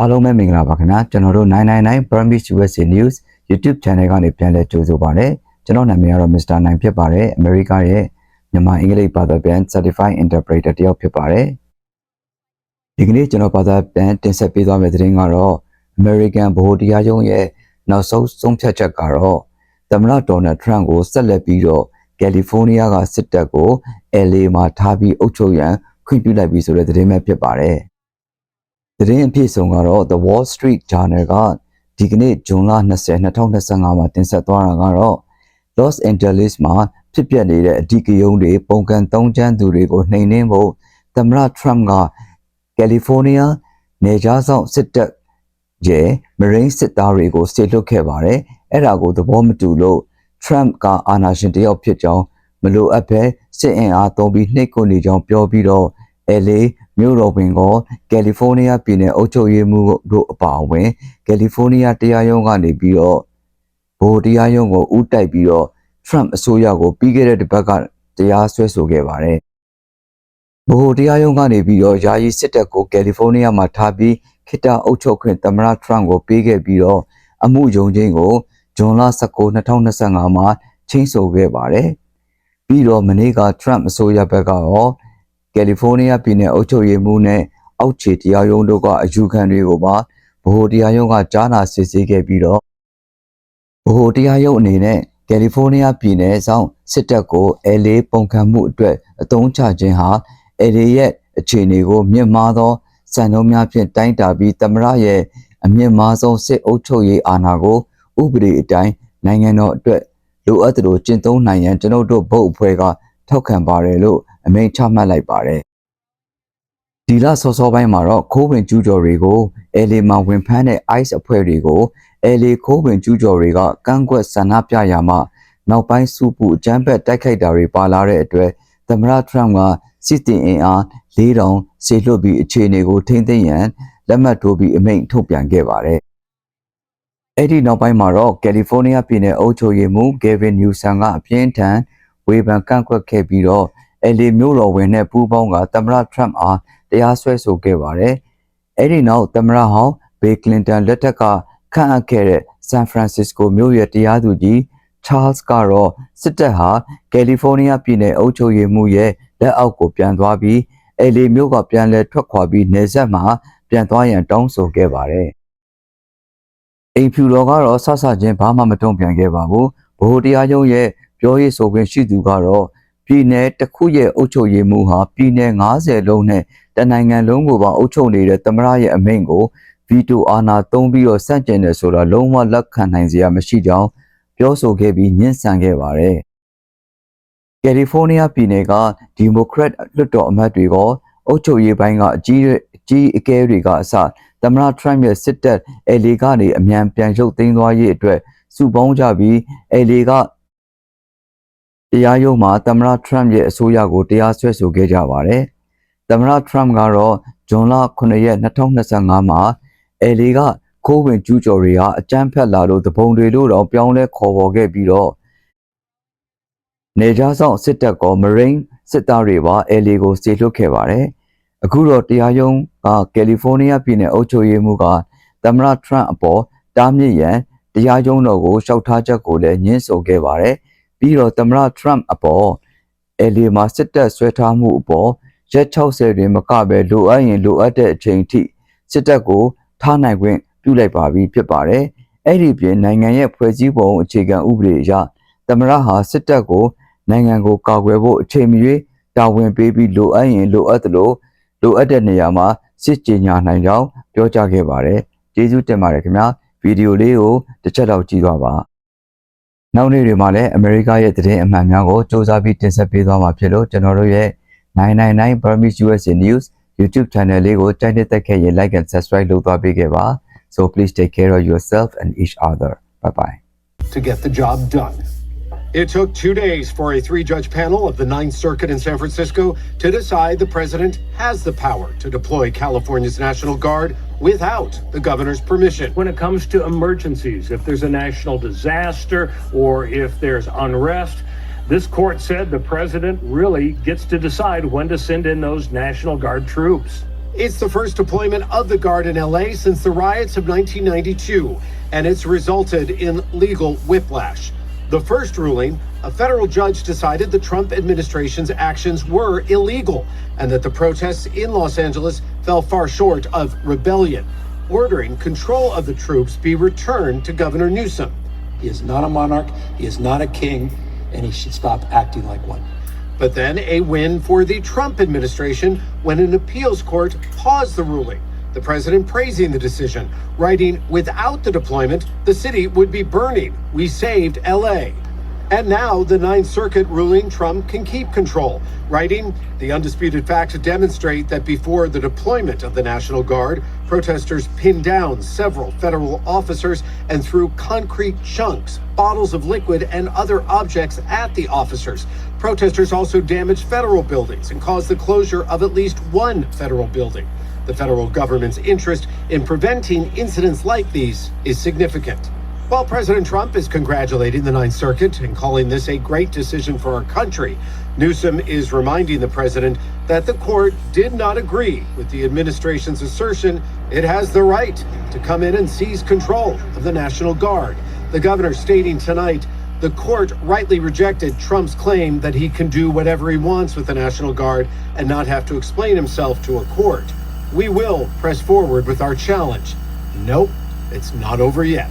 အားလုံးပဲမင်္ဂလာပါခင်ဗျာကျွန်တော်တို့999 Burmese USA News YouTube Channel ကနေပြန်လည်ကြိုဆိုပါရစေကျွန်တော်နာမည်ကတော့ Mr. 9ဖြစ်ပါတယ်အမေရိကရဲ့မြန်မာအင်္ဂလိပ်ဘာသာပြန် Certified Interpreter တယောက်ဖြစ်ပါတယ်ဒီကနေ့ကျွန်တော်ဘာသာပြန်တင်ဆက်ပေးသွားမယ့်သတင်းကတော့ American ဗဟိုတရားရုံးရဲ့နောက်ဆုံးဆုံးဖြတ်ချက်ကတော့သမ္မတဒေါ်နယ်ထရန့်ကိုဆက်လက်ပြီးတော့ကယ်လီဖိုးနီးယားကစစ်တပ်ကို LA မှာထားပြီးအုပ်ချုပ်ရန်ခွင့်ပြုလိုက်ပြီဆိုတဲ့သတင်းပဲဖြစ်ပါတယ် သတင်းအပြည့်စုံကတော့ The Wall Street Journal ကဒီကနေ့ဇွန်လ20 2025မှာတင်ဆက်သွားတာကတော့ Los Angeles မှာဖြစ်ပျက်နေတဲ့အဓိကရုဏ်းတွေပုံကန်သုံးချမ်းသူတွေကိုနှိမ်နင်းဖို့သမ္မတ Trump ကကယ်လီဖိုးနီးယားနေကြားဆောင်စစ်တပ်ရဲ့မရိန်းစစ်သားတွေကိုစေလွှတ်ခဲ့ပါတယ်။အဲ့ဒါကိုသဘောမတူလို့ Trump ကအာဏာရှင်တယောက်ဖြစ်ကြောင်းမလိုအပ်ပဲစစ်အင်အားသုံးပြီးနှိပ်ကွပ်နေကြောင်းပြောပြီးတော့ LA မြို့တော်ပင်ကကယ်လီဖိုးနီးယားပြည်နယ်အုပ်ချုပ်ရေးမှူးတို့အပါအဝင်ကယ်လီဖိုးနီးယားတရားရုံးကနေပြီးတော့ဗိုလ်တရားရုံးကိုဥတိုက်ပြီးတော့ Trump အစိုးရကိုပြီးခဲ့တဲ့တစ်ပတ်ကတရားစွဲဆိုခဲ့ပါတယ်။ဗဟိုတရားရုံးကနေပြီးတော့ယာယီစစ်တပ်ကိုကယ်လီဖိုးနီးယားမှာထားပြီးခိတ္တအုပ်ချုပ်ခွင့်သမ္မတ Trump ကိုပေးခဲ့ပြီးတော့အမှုယုံချင်းကိုဇွန်လ19 2025မှာချင်းဆိုခဲ့ပါတယ်။ပြီးတော့မနေ့က Trump အစိုးရဘက်ကရော ကယ်လီဖိုးနီးယားပြည်နယ်အုပ်ချုပ်ရေးမှူးနဲ့အောက်ခြေတရားရုံးတို့ကအယူခံတွေကိုပါဗဟိုတရားရုံးကကြားနာစစ်ဆေးခဲ့ပြီးတော့ဗဟိုတရားရုံးအနေနဲ့ကယ်လီဖိုးနီးယားပြည်နယ်ဆောင်စစ်တပ်ကို LA ပုံခံမှုအတွက်အသုံးချခြင်းဟာ LA ရဲ့အခြေအနေကိုမြင့်မားသောစံနှုန်းများဖြင့်တိုင်းတာပြီးသမ္မတရဲ့အမြင့်မားဆုံးစစ်အုပ်ချုပ်ရေးအာဏာကိုဥပဒေအတိုင်းနိုင်ငံတော်အတွက်လိုအပ်သလိုကျင့်သုံးနိုင်ရန်ကျွန်ုပ်တို့ဗုတ်အဖွဲ့ကထောက်ခံပါတယ်လို့ အမိန့်ချမှတ်လိုက်ပါတယ်။ဒီလစောစောပိုင်းမှာတော့ခိုးဝင်ကျူးကျော်တွေကို LA မှာဝင်ဖမ်းတဲ့ ICE အဖွဲ့တွေကို LA ခိုးဝင်ကျူးကျော်တွေကကန့်ကွက်ဆန္ဒပြရမှနောက်ပိုင်းစုပူအကြမ်းဖက်တိုက်ခိုက်တာတွေပါလာတဲ့အတွက်သမ္မတ Trump ကစစ်တင်အင်အား၄000ဆေလွတ်ပြီးအခြေအနေကိုထိန်းသိမ်းရန်လက်မှတ်ထိုးပြီးအမိန့်ထုတ်ပြန်ခဲ့ပါတယ်။အဲ့ဒီနောက်ပိုင်းမှာတော့ကယ်လီဖိုးနီးယားပြည်နယ်အုပ်ချုပ်ရေးမှူး Gavin Newsom ကအပြင်းထန်ဝေဖန်ကန့်ကွက်ခဲ့ပြီးတော့ LA မြို့တော်ဝင်တဲ့ပူးပေါင်းကသမ္မတ Trump အားတရားစွဲဆိုခဲ့ပါတယ်။အဲ့ဒီနောက်သမ္မတဟောင်းဘေကလင်တန်လက်ထက်ကခန့်အပ်ခဲ့တဲ့ San Francisco မြို့ရဲ့တရားသူကြီး Charles ကတော့စစ်တပ်ဟာကယ်လီဖိုးနီးယားပြည်နယ်အုပ်ချုပ်ရေးမှူးရဲ့လက်အောက်ကိုပြန်သွားပြီး LA မြို့ကပြန်လည်ထွက်ခွာပြီးနေဆက်မှာပြန်သွားရန်တောင်းဆိုခဲ့ပါတယ်။အိမ်ဖြူတော်ကတော့ဆဆချင်းဘာမှမတုံ့ပြန်ခဲ့ပါဘူး။ဗဟိုတရားရုံးရဲ့ပြောရေးဆိုခွင့်ရှိသူကတော့ ပြည်내တစ်ခုရဲ့အုပ်ချုပ်ရေးမှူးဟာပြည်내90လုံးနဲ့တနိုင်ငံလုံးကိုပါအုပ်ချုပ်နေတဲ့သမ္မတရဲ့အမိန့်ကိုဗီတိုအာဏာသုံးပြီးတော့စန့်ကျင်တယ်ဆိုတာလုံးဝလက်ခံနိုင်စရာမရှိကြောင်းပြောဆိုခဲ့ပြီးညှဉ်းဆန်ခဲ့ပါတယ်။ကယ်လီဖိုးနီးယားပြည်နယ်ကဒီမိုကရက်လွှတ်တော်အမတ်တွေကအုပ်ချုပ်ရေးပိုင်းကအကြီးအကြီးအကဲတွေကအစသမ္မတထရမ့်ရဲ့စစ်တပ် LA ကနေအမြန်ပြန်ရုပ်သိမ်းသွားရေးအတွက်စုပေါင်းကြပြီး LA က တရားရုံးမှာသမ္မတထရမ့်ရဲ့အစိုးရကိုတရားစွဲဆိုခဲ့ကြပါတယ်။သမ္မတထရမ့်ကတော့ဇွန်လ9ရက်2025မှာ LA ကခိုးဝင်ကျူးကျော်တွေဟာအကြမ်းဖက်လာလို့တပုံတွေလို့တော့ပြောင်းလဲခေါ်ပေါ်ခဲ့ပြီးတော့နေကြားဆောင်စစ်တပ်ကမရိန်းစစ်သားတွေပါ LA ကိုစေလွှတ်ခဲ့ပါတယ်။အခုတော့တရားရုံးကကယ်လီဖိုးနီးယားပြည်နယ်အုပ်ချုပ်ရေးမှူးကသမ္မတထရမ့်အပေါ်တားမြစ်ရန်တရားရုံးတော်ကိုလျှောက်ထားချက်ကိုလည်းညှင်းဆိုခဲ့ပါတယ်။ ပြီးတော့သမ္မတထရမ့်အပေါ် LA မှာစစ်တပ်ဆွဲထားမှုအပေါ်ရက်60တွင်မကပဲလိုအပ်ရင်လိုအပ်တဲ့အချိန်ထိစစ်တပ်ကိုထားနိုင်ခွင့်ပြုလိုက်ပါပြီဖြစ်ပါတယ်။အဲ့ဒီပြင်နိုင်ငံရဲ့ဖွဲ့စည်းပုံအခြေခံဥပဒေအရသမရဟာစစ်တပ်ကိုနိုင်ငံကိုကာကွယ်ဖို့အချိန်မရွေးတာဝန်ပေးပြီးလိုအပ်ရင်လိုအပ်သလိုလိုအပ်တဲ့နေရာမှာစစ်ကြေညာနိုင်ကြောင်းပြောကြားခဲ့ပါတယ်။ကျေးဇူးတင်ပါတယ်ခင်ဗျာ။ဗီဒီယိုလေးကိုတစ်ချက်တော့ကြည့်သွားပါ။ နောက်နေ့တွေမှာလည်းအမေရိကရဲ့သတင်းအမှန်များကိုစူးစမ်းပြီးတင်ဆက်ပေးသွားမှာဖြစ်လို့ကျွန်တော်တို့ရဲ့999 Burmese USA News YouTube channel လေးကိုကြိုက်တဲ့တက်ခဲ့ရင် like and subscribe လုပ်သွားပေးခဲ့ပါ so please take care of yourself and each other bye bye to get the job done. It took two days for a three judge panel of the Ninth Circuit in San Francisco to decide the president has the power to deploy California's National Guard without the governor's permission. when it comes to emergencies, if there's a national disaster or if there's unrest. This court said the president really gets to decide when to send in those National Guard troops. It's the first deployment of the Guard in LA since the riots of 1992, and it's resulted in legal whiplash. The first ruling, a federal judge decided the Trump administration's actions were illegal and that the protests in Los Angeles fell far short of rebellion, ordering control of the troops be returned to Governor Newsom. He is not a monarch, he is not a king, and he should stop acting like one. But then a win for the Trump administration when an appeals court paused the ruling. The president praising the decision, writing, without the deployment, the city would be burning. We saved LA. And now the Ninth Circuit ruling Trump can keep control, writing, the undisputed facts demonstrate that before the deployment of the National Guard, protesters pinned down several federal officers and threw concrete chunks, bottles of liquid, and other objects at the officers. Protesters also damaged federal buildings and caused the closure of at least one federal building. The federal government's interest in preventing incidents like these is significant. While President Trump is congratulating the Ninth Circuit and calling this a great decision for our country, Newsom is reminding the president that the court did not agree with the administration's assertion it has the right to come in and seize control of the National Guard. The governor stating tonight the court rightly rejected Trump's claim that he can do whatever he wants with the National Guard and not have to explain himself to a court. We will press forward with our challenge. Nope, it's not over yet.